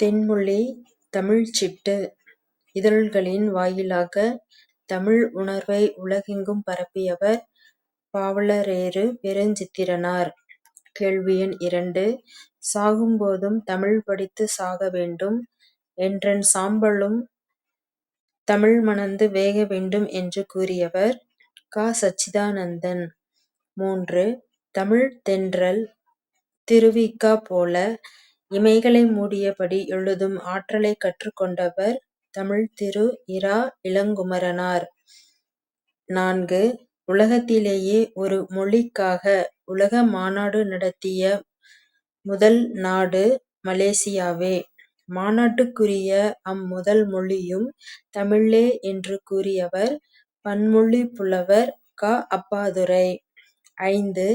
தென்மொழி தமிழ்ச் சிட்டு இதழ்களின் வாயிலாக தமிழ் உணர்வை உலகெங்கும் பரப்பியவர் பாவலரேறு பெருஞ்சித்திரனார். கேள்வி எண் இரண்டு. சாகும்போதும் தமிழ் படித்துச் சாக வேண்டும் என்றன் சாம்பலும் தமிழ் மணந்து வேக வேண்டும் என்று கூறியவர் க. சச்சிதானந்தன். மூன்று. தமிழ்த் தென்றல் திரு. போல இமைகளை மூடியபடி எழுதும் ஆற்றலைக் கற்றுக்கொண்டவர் தமிழ்த் திரு. இரா. இளங்குமரனார். நான்கு. உலகத்திலேயே ஒரு மொழிக்காக உலக மாநாடு நடத்திய முதல் நாடு மலேசியாவே. மாநாட்டுக்குரிய அம்முதல் மொழியும் தமிழே என்று கூறியவர் பன்மொழி புலவர் க. அப்பாதுரை ஐந்து.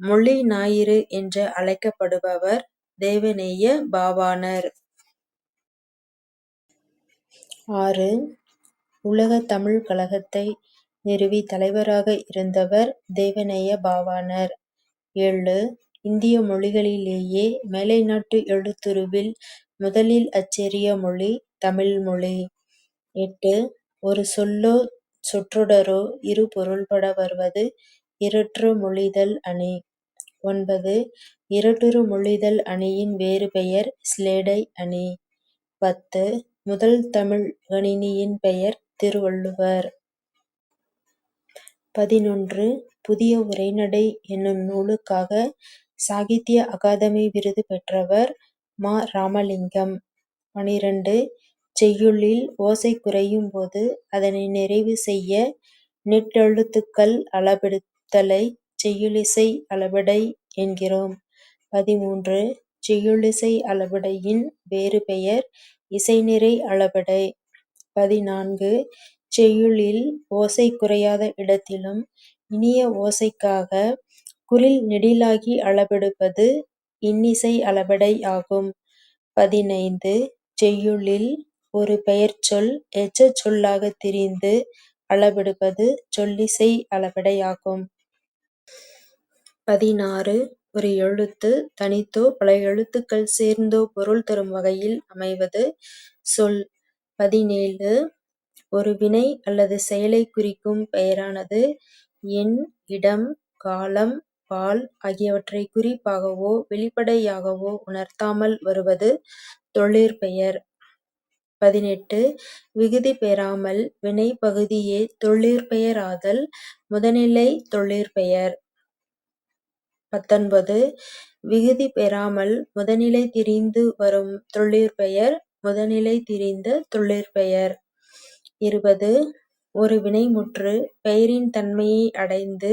மொழி ஞாயிறு என்று அழைக்கப்படுபவர் தேவநேய பாவாணர். ஆறு. உலகத் தமிழ் கழகத்தை நிறுவி தலைவராக இருந்தவர் தேவநேய பாவாணர். ஏழு. இந்திய மொழிகளிலேயே மேலை நாட்டு எழுத்துருவில் முதலில் அச்சேறிய மொழி தமிழ் மொழி. எட்டு. ஒரு சொல்லோ சொற்றொடரோ இரு பொருள்பட வருவது இரற்று மொழிதல் அணி. ஒன்பது. இரட்டுறு மொழிதல் அணியின் வேறு பெயர் சிலேடை அணி. பத்து. முதல் தமிழ் கணினியின் பெயர் திருவள்ளுவர். பதினொன்று. புதிய உரைநடை என்னும் நூலுக்காக சாகித்திய அகாதமி விருது பெற்றவர் ம. ராமலிங்கம் பன்னிரண்டு. செய்யுளில் ஓசை குறையும் போது அதனை நிறைவு செய்ய நெட்டெழுத்துக்கள் அளபெடுத்தலை செய்யுளிசை அளபெடை என்கிறோம். பதிமூன்று. செய்யுளிசை அளபெடையின் வேறு பெயர் இசைநிறை அளபெடை. பதினான்கு. செய்யுளில் ஓசை குறையாத இடத்திலும் இனிய ஓசைக்காகக் குறில் நெடிலாகி அளபெடுப்பது இன்னிசை அளபெடை ஆகும். பதினைந்து. செய்யுளில் ஒரு பெயர்ச்சொல் எச்சச் சொல்லாகத் திரிந்து அளபெடுப்பது சொல்லிசை அளபெடை ஆகும். பதினாறு. ஒரு எழுத்து தனித்தோ பல எழுத்துக்கள் சேர்ந்தோ பொருள் தரும் வகையில் அமைவது சொல். பதினேழு. ஒரு வினை அல்லது செயலைக் குறிக்கும் பெயரானது எண் இடம் காலம் பால் ஆகியவற்றைக் குறிப்பாகவோ வெளிப்படையாகவோ உணர்த்தாமல் வருவது தொழிற்பெயர். பதினெட்டு. விகுதி பெறாமல் வினைப்பகுதியே தொழிற்பெயராதல் முதல்நிலைத் தொழிற்பெயர். பத்தொன்பது. விகுதி பெறாமல் முதல்நிலை திரிந்து வரும் தொழிற்பெயர் முதநிலை திரிந்த தொழிற்பெயர். இருபது. ஒரு வினைமுற்று பெயரின் தன்மையை அடைந்து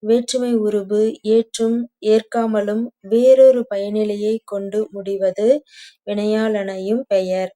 வேற்றுமை உருபு ஏற்றும் ஏற்காமலும் வேறொரு பயனிலையைக் கொண்டு முடிவது வினையாலனையும் பெயர்.